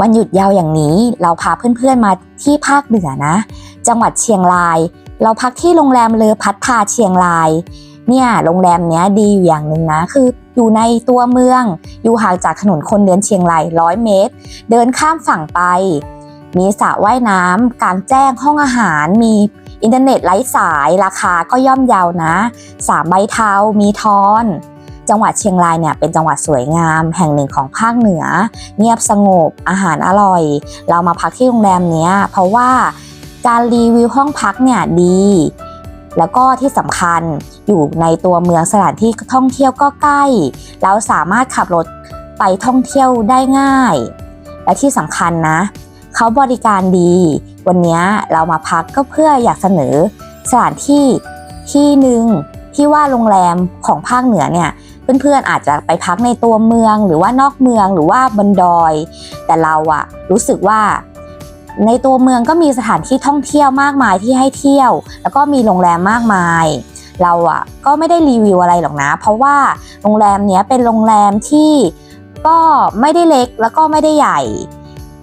วันหยุดยาวอย่างนี้เราพาเพื่อนๆมาที่ภาคเหนือนะ จังหวัดเชียงราย เราพักที่โรงแรมเลอพัทธาเชียงราย เนี่ยโรงแรมเนี้ยดีอยู่อย่างหนึ่งนะ คืออยู่ในตัวเมือง อยู่ห่างจากถนนคนเดินเชียงรายร้อยเมตร เดินข้ามฝั่งไป มีสระว่ายน้ำกลางแจ้งห้องอาหาร มีอินเทอร์เน็ตไร้สายราคาก็ย่อมเยาวนะสามใบเทามีทอน จังหวัดเชียงรายเนี่ยเป็นจังหวัดสวยงามแห่งหนึ่งของภาคเหนือ เงียบสงบอาหารอร่อย เรามาพักที่โรงแรมเนี้ยเพราะว่าการรีวิวห้องพักเนี่ยดี แล้วก็ที่สำคัญอยู่ในตัวเมืองสถานที่ท่องเที่ยวก็ใกล้ เราสามารถขับรถไปท่องเที่ยวได้ง่าย และที่สำคัญนะ เขาบริการดี วันนี้เรามาพักก็เพื่ออยากเสนอสถานที่ที่หนึ่งที่ว่าโรงแรมของภาคเหนือเนี่ย เพื่อนๆอาจจะไปพักในตัวเมืองหรือว่านอกเมืองหรือว่าบนดอย แต่เราอะรู้สึกว่า ในตัวเมืองก็มีสถานที่ท่องเที่ยวมากมายที่ให้เที่ยว แล้วก็มีโรงแรมมากมาย เราอะก็ไม่ได้รีวิวอะไรหรอกนะ เพราะว่าโรงแรมเนี้ยเป็นโรงแรมที่ก็ไม่ได้เล็กแล้วก็ไม่ได้ใหญ่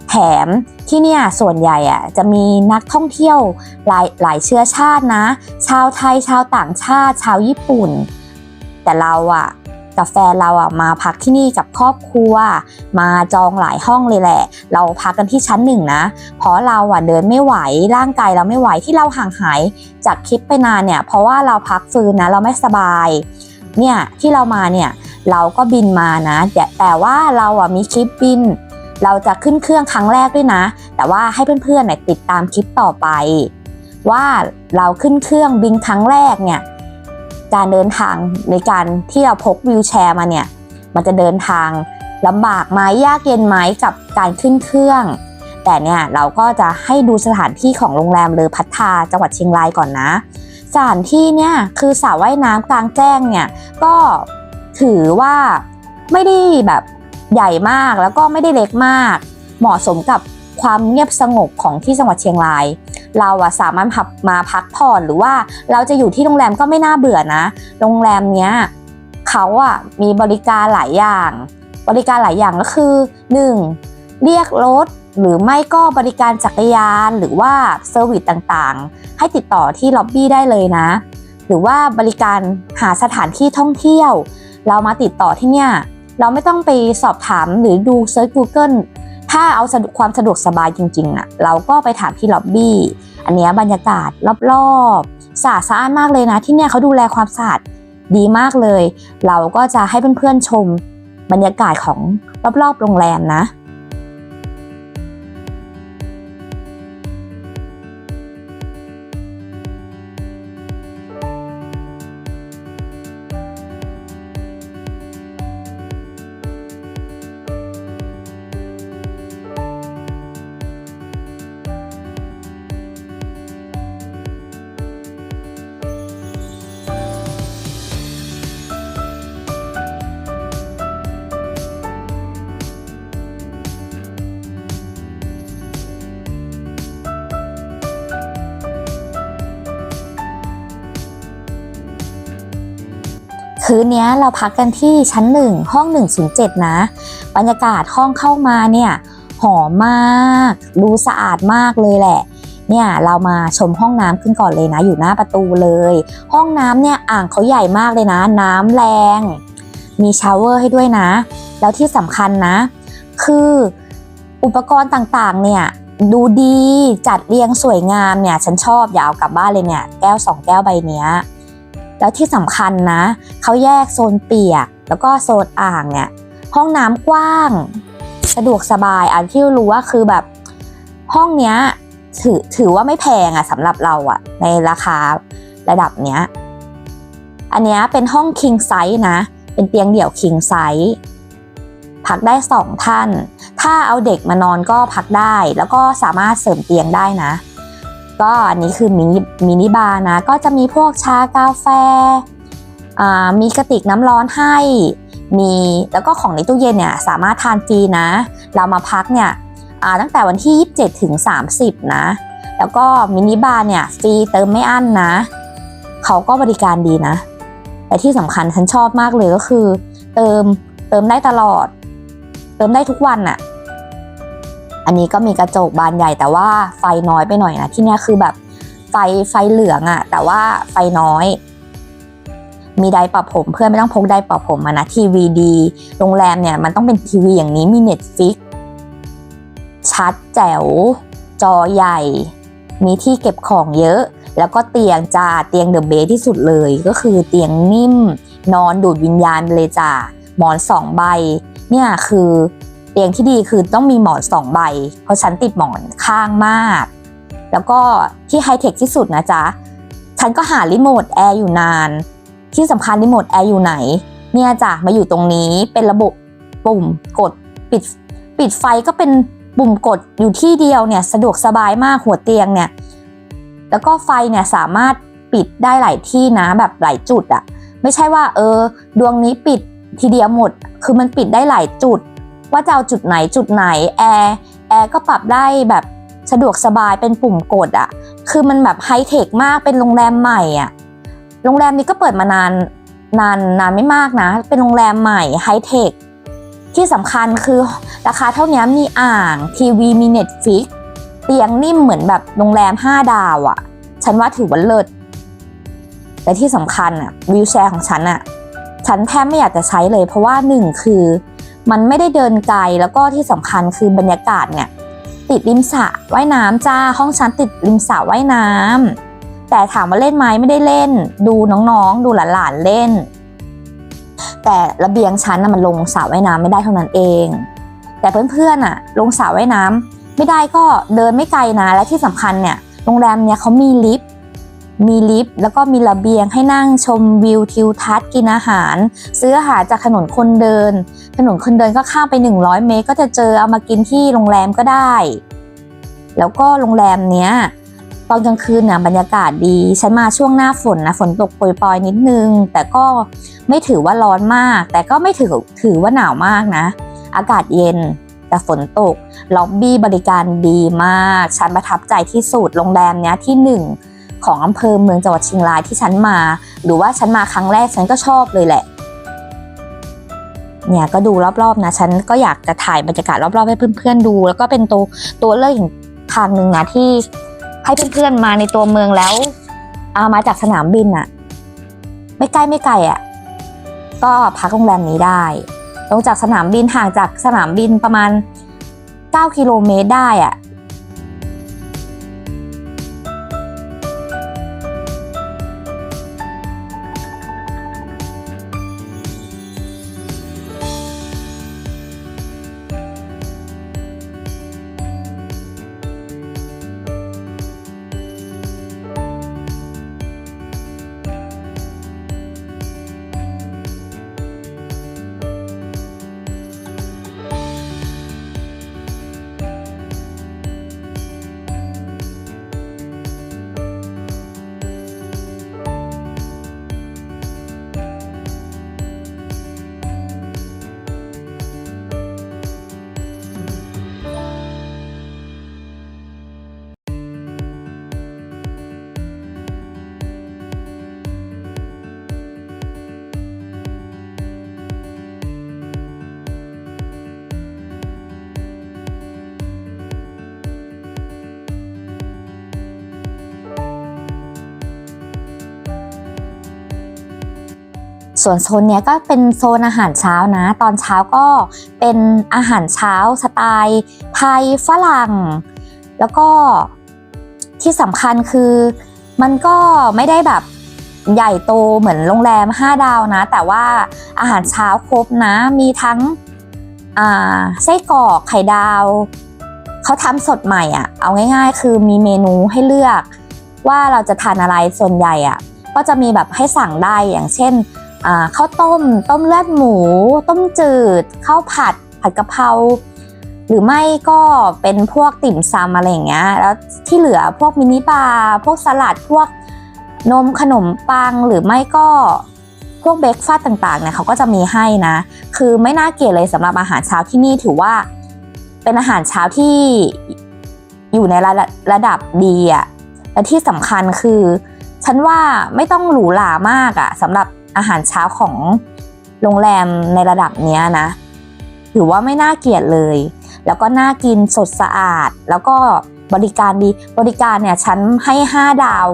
แถมที่เนี่ยส่วนใหญ่อะจะมีนักท่องเที่ยวหลายหลายเชื้อชาตินะ ชาวไทยชาวต่างชาติชาวญี่ปุ่น แต่เราอะ กับแฟนเราอะมาพักที่นี่กับครอบครัว มาจองหลายห้องเลยแหละ เราพักกันที่ชั้นหนึ่งนะเพราะเราอะเดินไม่ไหวร่างกายเราไม่ไหวที่เราห่างหายจากคลิปไปนานเนี่ย เพราะว่าเราพักฟื้นนะเราไม่สบาย เนี่ยที่เรามาเนี่ยเราก็บินมานะ แต่แต่ว่าเราอะมีคลิปบิน เราจะขึ้นเครื่องครั้งแรกด้วยนะ แต่ว่าให้เพื่อนๆเนี่ยติดตามคลิปต่อไป ว่าเราขึ้นเครื่องบินครั้งแรกเนี่ย การเดินทางในการที่เราพกวิวแชร์มาเนี่ย มันจะเดินทางลำบากไหมยากเย็นไหมกับการขึ้นเครื่อง แต่เนี่ยเราก็จะให้ดูสถานที่ของโรงแรมเลอพัทธาจังหวัดเชียงรายก่อนนะ สถานที่เนี่ยคือสระว่ายน้ำกลางแจ้งเนี่ยก็ถือว่าไม่ได้แบบใหญ่มากแล้วก็ไม่ได้เล็กมาก เหมาะสมกับความเงียบสงบของที่จังหวัดเชียงราย เราอะสามารถพักมาพักผ่อนหรือว่าเราจะอยู่ที่โรงแรมก็ไม่น่าเบื่อนะ โรงแรมเนี้ยเขาอะมีบริการหลายอย่าง บริการหลายอย่างก็คือ 1. เรียกรถหรือไม่ก็บริการจักรยานหรือว่าเซอร์วิสต่างๆ ให้ติดต่อที่ล็อบบี้ได้เลยนะ หรือว่าบริการหาสถานที่ท่องเที่ยว เรามาติดต่อที่เนี่ยเราไม่ต้องไปสอบถามหรือดูเซิร์ช Google ถ้าเอาสะดวกความสะดวกสบายจริงๆอะเราก็ไปถามที่ล็อบบี้ อันนี้บรรยากาศรอบๆสะอาดสะอ้านมากเลยนะ ที่เนี่ยเขาดูแลความสะอาดดีมากเลย เราก็จะให้เพื่อนๆชมบรรยากาศของรอบๆโรงแรมนะ คืนนี้เราพักกันที่ชั้นหนึ่งห้อง 107 นะ บรรยากาศห้องเข้ามาเนี่ยหอมมาก ดูสะอาดมากเลยแหละ เนี่ยเรามาชมห้องน้ำขึ้นก่อนเลยนะ อยู่หน้าประตูเลย ห้องน้ำเนี่ยอ่างเขาใหญ่มากเลยนะ น้ำแรง มีชาวเวอร์ให้ด้วยนะ แล้วที่สำคัญนะ คืออุปกรณ์ต่างๆ เนี่ยดูดีจัดเรียงสวยงามเนี่ย ฉันชอบอย่าเอากลับบ้านเลยเนี่ย แก้วสองแก้วใบเนี้ย แล้วที่สำคัญนะเขาแยกโซนเปียก แล้วก็โซนอ่างเนี่ยห้องน้ำกว้าง สะดวกสบายอันที่รู้ว่าคือแบบห้องเนี้ยถือถือว่าไม่แพงอะสำหรับเราอะในราคาระดับเนี้ยอันเนี้ยเป็นห้อง king size นะ เป็นเตียงเดี่ยว king size พักได้สองท่าน ถ้าเอาเด็กมานอนก็พักได้ แล้วก็สามารถเสริมเตียงได้นะ ก็อันนี้คือมินิมินิบาร์นะ ก็จะมีพวกชากาแฟ มีกระติกน้ำร้อนให้ มีแล้วก็ของในตู้เย็นเนี่ยสามารถทานฟรีนะ เรามาพักเนี่ยตั้งแต่วันที่ 27 ถึง 30 นะ แล้วก็มินิบาร์เนี่ยฟรีเติมไม่อั้นนะ เขาก็บริการดีนะ แต่ที่สำคัญฉันชอบมากเลยก็คือ เติมเติมได้ตลอด เติมได้ทุกวันอะ อันนี้ก็มีกระจกบานใหญ่แต่ว่าไฟน้อยไปหน่อยนะที่เนี่ยคือแบบไฟไฟเหลืองอะแต่ว่าไฟน้อย มีไดร์ปรับผมเพื่อนไม่ต้องพกไดร์ปรับผมมานะทีวีดีโรงแรมเนี่ยมันต้องเป็นทีวีอย่างนี้มีเน็ตฟิกชัดแจ๋ว จอใหญ่ มีที่เก็บของเยอะ แล้วก็เตียงจ้าเตียงเดอะเบสที่สุดเลยก็คือเตียงนิ่ม นอนดูดวิญญาณเลยจ้าหมอนสองใบ เนี่ยคือ ตียงที่ดีคือต้องมีหมอนสองใบ เพราะฉันติดหมอนข้างมาก แล้วก็ที่ไฮเทคที่สุดนะจ๊ะ ฉันก็หารีโมทแอร์อยู่นาน ที่สำคัญรีโมทแอร์อยู่ไหน เนี่ยจ้ะมาอยู่ตรงนี้เป็นระบบปุ่มกดปิดปิดไฟก็เป็นปุ่มกดอยู่ที่เดียวเนี่ยสะดวกสบายมากหัวเตียงเนี่ย แล้วก็ไฟเนี่ยสามารถปิดได้หลายที่นะแบบหลายจุดอะไม่ใช่ว่าเออ ดวงนี้ปิดทีเดียวหมด คือมันปิดได้หลายจุด ว่าจะเอาจุดไหนจุดไหนแอร์แอร์ก็ปรับได้แบบสะดวกสบายเป็นปุ่มกดอะคือมันแบบไฮเทคมากเป็นโรงแรมใหม่อะโรงแรมนี้ก็เปิดมานานนานนานไม่มากนะ เป็นโรงแรมใหม่ไฮเทคที่สำคัญคือราคาเท่านี้มีอ่างทีวีมีเน็ตฟิกเตียงนิ่มเหมือนแบบโรงแรม 5 ดาวอะฉันว่าถือว่าเลิศแต่ที่สำคัญอะวิวแชร์ของฉันอะฉันแทบไม่อยากจะใช้เลย เพราะว่าหนึ่งคือ มันไม่ได้เดินไกลแล้วก็ที่สำคัญคือบรรยากาศเนี่ยติดริมสระว่ายน้ำจ้าห้องฉันติดริมสระว่ายน้ำแต่ถามว่าเล่นไหมไม่ได้เล่น ดูน้องๆ ดูหลานๆเล่น แต่ระเบียงชั้นน่ะมันลงสระว่ายน้ำไม่ได้เท่านั้นเอง แต่เพื่อนๆอะ ลงสระว่ายน้ำไม่ได้ก็เดินไม่ไกลนะและที่สำคัญเนี่ยโรงแรมเนี่ยเขามีลิฟต์ มีลิฟต์แล้วก็มีระเบียงให้นั่งชมวิวทิวทัศน์กินอาหาร ซื้ออาหารจากถนนคนเดิน ถนนคนเดินก็ข้ามไป 100 เมตร ก็จะเจอเอามากินที่โรงแรมก็ได้ แล้วก็โรงแรมเนี้ยตอนกลางคืนน่ะบรรยากาศดี ฉันมาช่วงหน้าฝนนะฝนตกโปรยๆนิดนึง แต่ก็ไม่ถือว่าร้อนมาก แต่ก็ไม่ถือถือว่าหนาวมากนะ อากาศเย็นแต่ฝนตกล็อบบี้บริการดีมาก ฉันประทับใจที่สุดโรงแรมเนี้ยที่หนึ่ง ของอำเภอเมืองจังหวัดเชียงรายที่ฉันมา หรือว่าฉันมาครั้งแรกฉันก็ชอบเลยแหละ เนี่ยก็ดูรอบๆนะ ฉันก็อยากจะถ่ายบรรยากาศรอบๆให้เพื่อนๆดู แล้วก็เป็นตัวตัวเลือกอีกทางหนึ่งนะที่ให้เพื่อนๆมาในตัวเมืองแล้วอามาจากสนามบินอะไม่ใกล้ไม่ไกลอะก็พักโรงแรมนี้ได้ลงจากสนามบินห่างจากสนามบินประมาณ 9 กิโลเมตรได้อะ ส่วนโซนเนี้ยก็เป็นโซนอาหารเช้านะ ตอนเช้าก็เป็นอาหารเช้าสไตล์ไทยฝรั่ง แล้วก็ที่สำคัญคือมันก็ไม่ได้แบบใหญ่โตเหมือนโรงแรม 5 ดาวนะ แต่ว่าอาหารเช้าครบนะ มีทั้งไส้กรอกไข่ดาว เขาทำสดใหม่อะ่ะ เอาง่ายๆ คือมีเมนูให้เลือก ว่าเราจะทานอะไรส่วนใหญ่อะ่ะ ก็จะมีแบบให้สั่งได้อย่างเช่น ข้าวต้ม ต้มเลือดหมู ต้มจืด ข้าวผัด ผัดกะเพราหรือไม่ก็เป็นพวกติ่มซำอะไรอย่างเงี้ย แล้วที่เหลือพวกมินิบาร์พวกสลัดพวกนมขนมปังหรือไม่ก็พวกเบรกฟาสต์ต่างๆเนี่ยเขาก็จะมีให้นะ คือไม่น่าเกลียดเลยสำหรับอาหารเช้าที่นี่ถือว่า เป็นอาหารเช้าที่อยู่ในระระดับดีอะและที่สำคัญคือ ฉันว่าไม่ต้องหรูหรามากอะสำหรับ อาหารเช้าของโรงแรมในระดับเนี้ยนะถือว่าไม่น่าเกลียดเลย แล้วก็น่ากินสดสะอาด แล้วก็บริการดีบริการเนี่ยฉันให้ 5 ดาว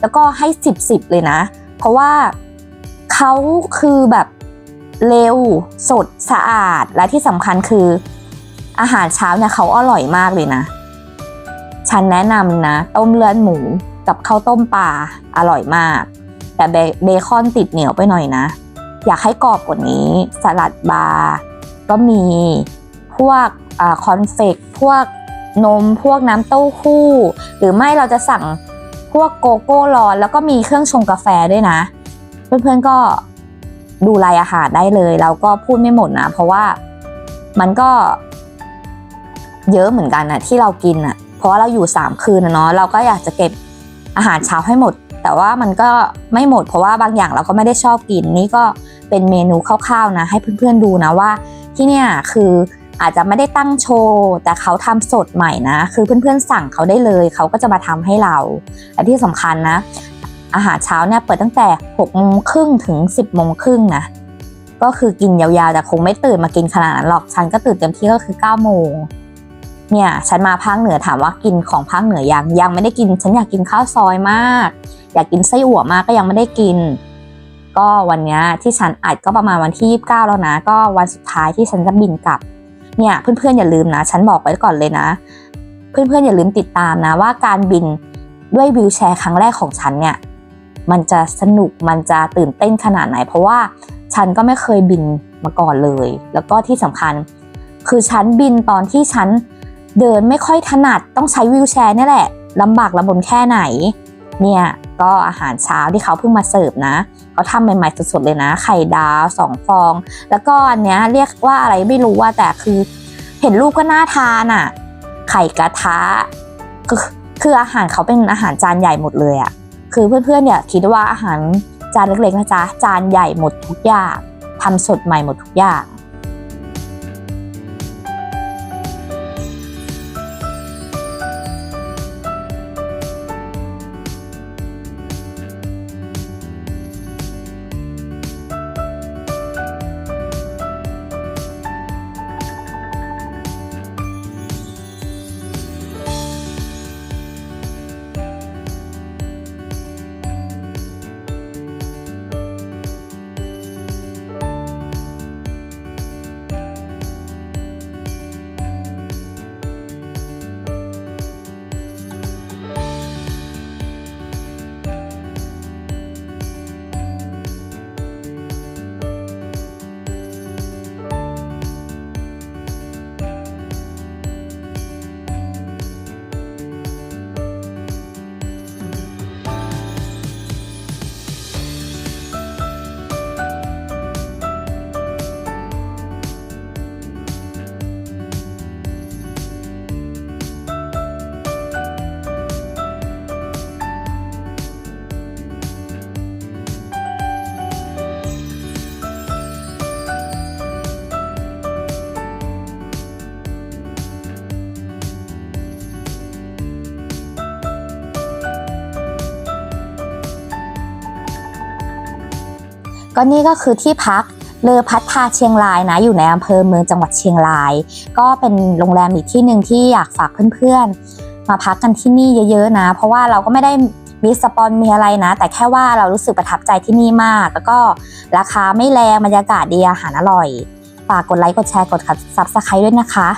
แล้วก็ให้ 10 10 เลยนะ เพราะว่าเขาคือแบบเร็วสดสะอาดและที่สำคัญคือ อาหารเช้าเนี่ยเขาอร่อยมากเลยนะ ฉันแนะนำนะ ต้มเลือดหมูกับข้าวต้มปลาอร่อยมาก แต่เบคอนติดเหนียวไปหน่อยนะ อยากให้กรอบกว่านี้ สลัดบาร์ก็มีพวกอคอนเฟกพวกนมพวกน้ำเต้าหู้ หรือไม่เราจะสั่งพวกโกโก้ร้อน แล้วก็มีเครื่องชงกาแฟด้วยนะ เพื่อนๆก็ดูรายอาหารได้เลย เราก็พูดไม่หมดนะ เพราะว่ามันก็เยอะเหมือนกันนะที่เรากินอะเพราะว่าเราอยู่ 3 คืนนะเนาะเราก็อยากจะเก็บอาหารเช้าให้หมด แต่ว่ามันก็ไม่หมดเพราะว่าบางอย่างเราก็ไม่ได้ชอบกินนี่ก็เป็นเมนูคร่าวๆนะ ให้เพื่อนๆดูนะว่า ที่เนี่ยคืออาจจะไม่ได้ตั้งโชว์แต่เขาทำสดใหม่นะ คือเพื่อนๆสั่งเขาได้เลย เขาก็จะมาทำให้เราและที่สำคัญนะ อาหารเช้าเนี่ยเปิดตั้งแต่6โมงครึ่งถึง 10โมงครึ่งนะก็คือกินยาวๆแต่คงไม่ตื่นมากินขนาดนั้นหรอกฉันก็ตื่นเต็มที่ก็คือ9โมง เนี่ยฉันมาภาคเหนือถามว่ากินของภาคเหนือยังยังไม่ได้กิน ฉันอยากกินข้าวซอยมาก อยากกินไส้อั่วมากก็ยังไม่ได้กิน ก็วันเนี้ยที่ฉันอัดก็ประมาณวันที่ 29 แล้วนะ ก็วันสุดท้ายที่ฉันจะบินกลับ เนี่ยเพื่อนๆอย่าลืมนะ ฉันบอกไว้ก่อนเลยนะ เพื่อนๆอย่าลืมติดตามนะว่าการบินด้วยวิวแชร์ครั้งแรกของฉันเนี่ยมันจะสนุกมันจะตื่นเต้นขนาดไหน เพราะว่าฉันก็ไม่เคยบินมาก่อนเลย แล้วก็ที่สำคัญคือฉันบินตอนที่ฉัน เดินไม่ค่อยถนัดต้องใช้วิวแชร์เนี่ยแหละลำบากลำบนแค่ไหน เนี่ยก็อาหารเช้าที่เขาเพิ่งมาเสิร์ฟนะเขาทำใหม่ๆสดๆเลยนะ ไข่ดาวสองฟอง แล้วก็อันเนี้ยเรียกว่าอะไรไม่รู้ว่าแต่คือ เห็นรูปก็น่าทานอะ ไข่กระทะคือคืออาหารเขาเป็นอาหารจานใหญ่หมดเลยอะคือเพื่อนๆเนี่ยคิดว่าอาหารจานเล็กๆนะจ๊ะจานใหญ่หมดทุกอย่างทำสดใหม่หมดทุกอย่าง ก็นี่ก็คือที่พักเลอพัทธาเชียงรายนะอยู่ในอำเภอเมืองจังหวัดเชียงราย ก็เป็นโรงแรมอีกที่หนึ่งที่อยากฝากเพื่อนๆ มาพักกันที่นี่เยอะๆนะ เพราะว่าเราก็ไม่ได้มีสปอนมีอะไรนะ แต่แค่ว่าเรารู้สึกประทับใจที่นี่มาก แล้วก็ราคาไม่แรงบรรยากาศดีอาหารอร่อย ฝากกดไลค์กดแชร์กดซับสไครต์ด้วยนะคะ